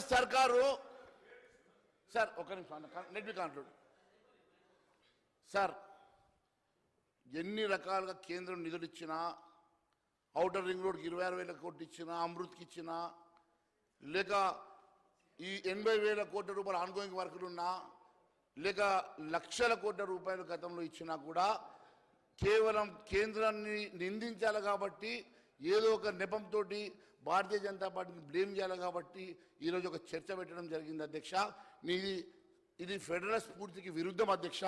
కాంగ్రెస్ సర్కారు. సార్ ఒక నిమిషం నెట్ మీ కాంట్రోల్ సార్ ఎన్ని రకాలుగా కేంద్రం నిధులు ఇచ్చినా అవుటర్ రింగ్ రోడ్కి ఇరవై ఆరు వేల కోట్లు ఇచ్చినా అమృత్కి ఇచ్చినా లేక ఈ ఎనభై వేల కోట్ల రూపాయల ఆన్గోయింగ్ వర్కులు ఉన్నా లేక లక్షల కోట్ల రూపాయలు గతంలో ఇచ్చినా కూడా కేవలం కేంద్రాన్ని నిందించాలి కాబట్టి ఏదో ఒక నెపంతో భారతీయ జనతా పార్టీని బ్లేమ్ చేయాలి కాబట్టి ఈరోజు ఒక చర్చ పెట్టడం జరిగింది అధ్యక్ష. నీది ఇది ఫెడరల్ స్ఫూర్తికి విరుద్ధం అధ్యక్ష.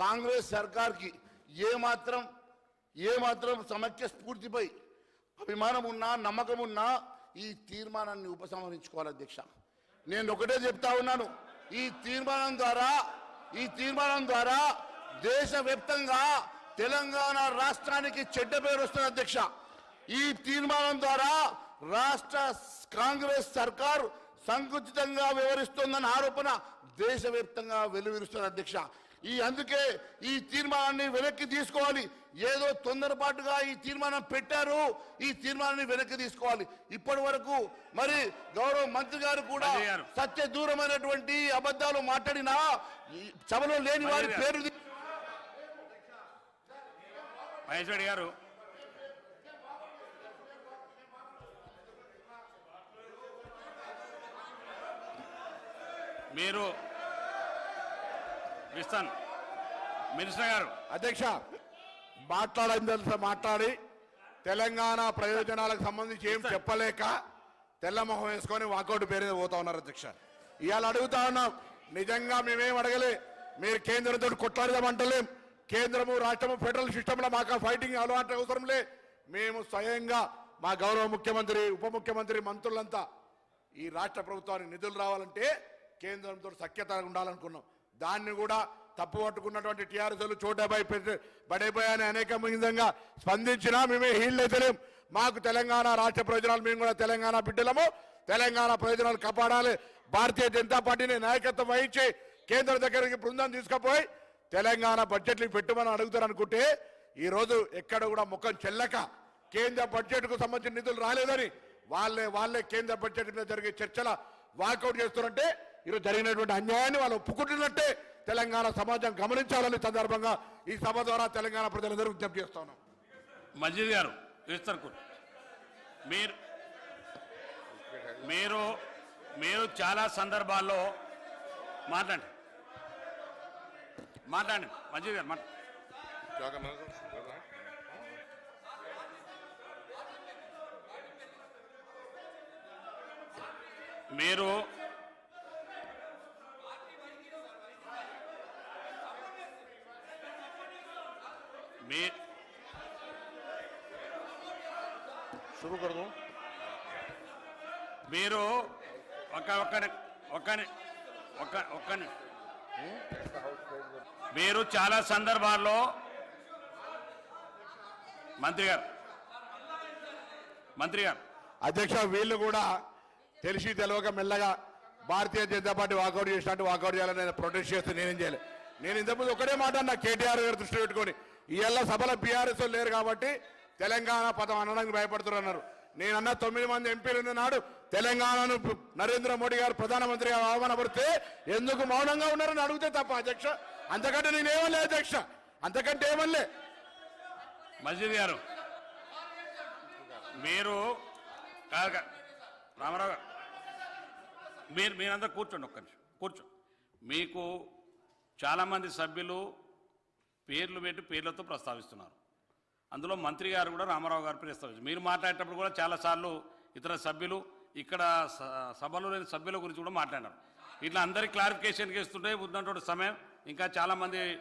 కాంగ్రెస్ సర్కార్కి ఏమాత్రం ఏమాత్రం సమైక్య స్ఫూర్తిపై అభిమానం ఉన్నా నమ్మకం ఉన్నా ఈ తీర్మానాన్ని ఉపసంహరించుకోవాలి అధ్యక్ష. నేను ఒకటే చెప్తా ఉన్నాను. ఈ తీర్మానం ద్వారా ఈ తీర్మానం ద్వారా దేశవ్యాప్తంగా తెలంగాణ రాష్ట్రానికి చెడ్డ పేరు వస్తుంది అధ్యక్ష. ఈ తీర్మానం ద్వారా రాష్ట్ర కాంగ్రెస్ సర్కార్ సంకుచితంగా వ్యవహరిస్తోందన్న ఆరోపణ దేశవ్యాప్తంగా వెలువరుస్తుంది అధ్యక్ష ఈ అందుకే ఈ తీర్మానాన్ని వెనక్కి తీసుకోవాలి ఏదో తొందరపాటుగా ఈ తీర్మానం పెట్టారు ఈ తీర్మానాన్ని వెనక్కి తీసుకోవాలి ఇప్పటి వరకు మరి గౌరవ మంత్రి గారు కూడా. సత్య దూరమైనటువంటి అబద్ధాలు మాట్లాడినా సభలో లేని వారి. పేరు మహేశ్వరి గారు మీరు ఇస్తాను మినిస్టర్ గారు. అధ్యక్ష మాట్లాడని తెలుసా మాట్లాడి తెలంగాణ ప్రయోజనాలకు సంబంధించి ఏం చెప్పలేక తెల్లమొహం వేసుకొని వాకౌట్ పేరు పోతా ఉన్నారు అధ్యక్ష. ఇవాళ అడుగుతా ఉన్నాం నిజంగా మేమేం అడగలే? మీరు కేంద్రంతో కొట్లాడదామంటలేం కేంద్రము రాష్ట్రము ఫెడరల్ సిస్టంలో మాకు ఫైటింగ్ అలవాటు అవసరం లే మేము స్వయంగా మా గౌరవ ముఖ్యమంత్రి ఉప ముఖ్యమంత్రి మంత్రులంతా ఈ రాష్ట్ర ప్రభుత్వానికి నిధులు రావాలంటే కేంద్రంతో సఖ్యత ఉండాలనుకున్నాం. దాన్ని కూడా తప్పు పట్టుకున్నటువంటి టీఆర్ఎస్లు చోటాబాయ్ బడేబాయ్ అనేక విధంగా స్పందించినా మేమే హీల్ మాకు తెలంగాణ రాష్ట్ర ప్రయోజనాలు మేము కూడా తెలంగాణ బిడ్డలము. తెలంగాణ ప్రయోజనాలు కాపాడాలి. భారతీయ జనతా పార్టీని నాయకత్వం వహించి కేంద్రం దగ్గరికి బృందం తీసుకుపోయి తెలంగాణ బడ్జెట్లు పెట్టుమని అడుగుతారనుకుంటే ఈరోజు ఎక్కడ కూడా ముఖం చెల్లక కేంద్ర బడ్జెట్కు సంబంధించిన నిధులు రాలేదని వాళ్ళే వాళ్ళే కేంద్ర బడ్జెట్ మీద జరిగే చర్చల వాకౌట్ చేస్తున్నారంటే ఈరోజు జరిగినటువంటి అన్యాయాన్ని వాళ్ళు ఒప్పుకుంటున్నట్టే తెలంగాణ సమాజం గమనించాలని సందర్భంగా ఈ సభ ద్వారా తెలంగాణ ప్రజలందరూ విజ్ఞప్తి చేస్తున్నాం మజీద్ గారు ఇస్తారు మీరు మీరు మీరు చాలా సందర్భాల్లో మాట్లాడండి. మాట్లాడండి. మజీద్ గారు మాట్లాడండి. మీరు మీ शुरू कर दूं మీరు ఒక ఒక్కని ఒక్కని ఒక్క ఒక్కని మీరు చాలా సందర్భాల్లో మంత్రి గారు మంత్రి గారు అధ్యక్ష వీళ్ళు కూడా తెలిసి తెలవక మెల్లగా భారతీయ జనతా పార్టీ వాకౌట్ చేసినట్టు వాకౌట్ చేయాలని నేను ప్రొటెస్ట్ చేస్తే నేనేం చేయలే నేను ఇంతకుముందు ఒకటే మాట అన్నా కేటీఆర్ గారు దృష్టి పెట్టుకొని ఇవాళ సభలో బీఆర్ఎస్ లేరు కాబట్టి తెలంగాణ పదం అనడానికి భయపడుతున్నారు నేనన్న తొమ్మిది మంది ఎంపీలు నాడు తెలంగాణను నరేంద్ర మోడీ గారు ప్రధానమంత్రిగా అవమానపడితే ఎందుకు మౌనంగా ఉన్నారని అడిగితే తప్ప అధ్యక్ష. అంతకంటే నేనేమలే అధ్యక్ష. అంతకంటే ఏమల్లే మజీద్ గారు మీరు కాదు రామారావు గారు మీరు మీరంతా కూర్చోండి ఒక్క నిమిషం కూర్చో మీకు చాలామంది సభ్యులు పేర్లు పెట్టి పేర్లతో ప్రస్తావిస్తున్నారు. అందులో మంత్రి గారు కూడా రామారావు గారు ప్రస్తావించారు. మీరు మాట్లాడేటప్పుడు కూడా చాలాసార్లు ఇతర సభ్యులు ఇక్కడ స- సభలో లేని సభ్యుల గురించి కూడా మాట్లాడారు ఇట్లా అందరి క్లారిఫికేషన్కి ఇస్తుంటే ఉన్నటువంటి సమయం ఇంకా చాలామంది